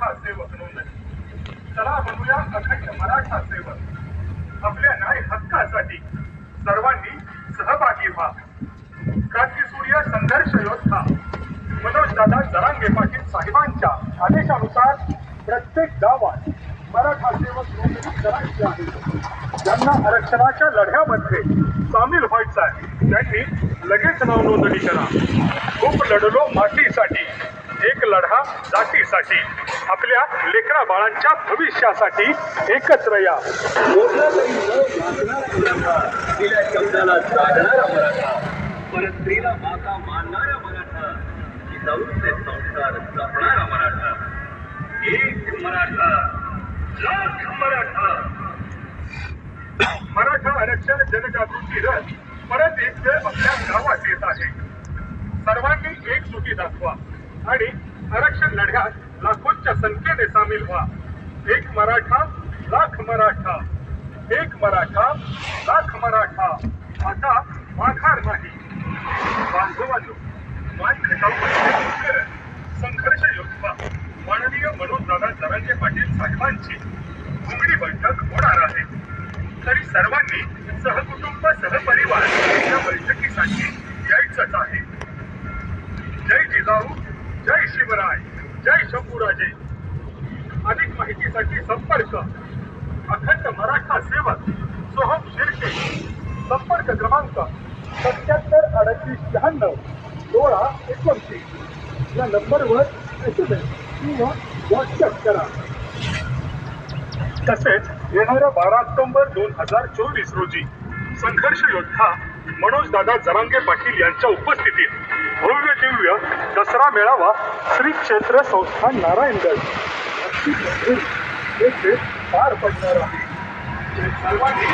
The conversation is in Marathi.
मराठा सेवक नोंदणी. चला बनूया अखंड मराठा सेवक. आपल्या न्याय हक्कासाठी सर्वांनी सहभागी व्हा. क्रांतीसूर्य संघर्ष योद्धा. मनोजदादा जरांगे पाटील साहेबांच्या आदेशानुसार प्रत्येक गावात मराठा सेवक नोंदणी करायची आहे. ज्यांना आरक्षणाच्या लढ्यामध्ये सामील व्हायचं आहे त्यांनी लगेच नाव नोंदणी करा. खूप लढलो मातीसाठी. एक लढा जातीसाठी आपल्या लेकरा बाळांच्या भविष्यासाठी एकत्र या. मोठा तरी न वाचणारा मराठा तिला शब्दाला जागणारा मराठा परस्त्रीला माता मानणारा मराठा जिजाऊचे संस्कार जपणारा मराठा एक मराठा लाख मराठा मराठा आरक्षण जनजागृती रथ परत एक आपल्या गावात येत आहे. सर्वांनी एक सुटी दाखवा. आणि आरक्षण लढ्यात लाखोंच्या संख्येने सामील व्हा. एक मराठा लाख मराठा. एक मराठा लाख मराठा. आता माघार नाही. बांधवांनो मान खटावून संघर्ष योजना माननीय मनोजदादा जरांगे पाटील साहेबांची घुमडी बैठक होणार आहे. तरी सर्वांनी सहकुटुंब सहपरिवार या बैठकीसाठी यायचंच आहे. जय जिजाऊ. जय शिवराय जय शंभूराजे. अधिक माहितीसाठी संपर्क. अखंड मराठा सेवक सोहम शिर्के संपर्क क्रमांक सत्याहत्तर अडतीस शहाण्णव सोळा एकोणतीस. या नंबरवर एस एम एस किंवा व्हॉट्सअप करा. तसेच येणाऱ्या बारा ऑक्टोंबर दोन हजार चोवीस रोजी संघर्ष योद्धा मनोज दादा जरांगे पाटील यांच्या उपस्थितीत भव्य दिव्य दसरा मेळावा श्री क्षेत्र संस्थान नारायणगड नाशिक येथे पार पडणार आहे. सर्वांनी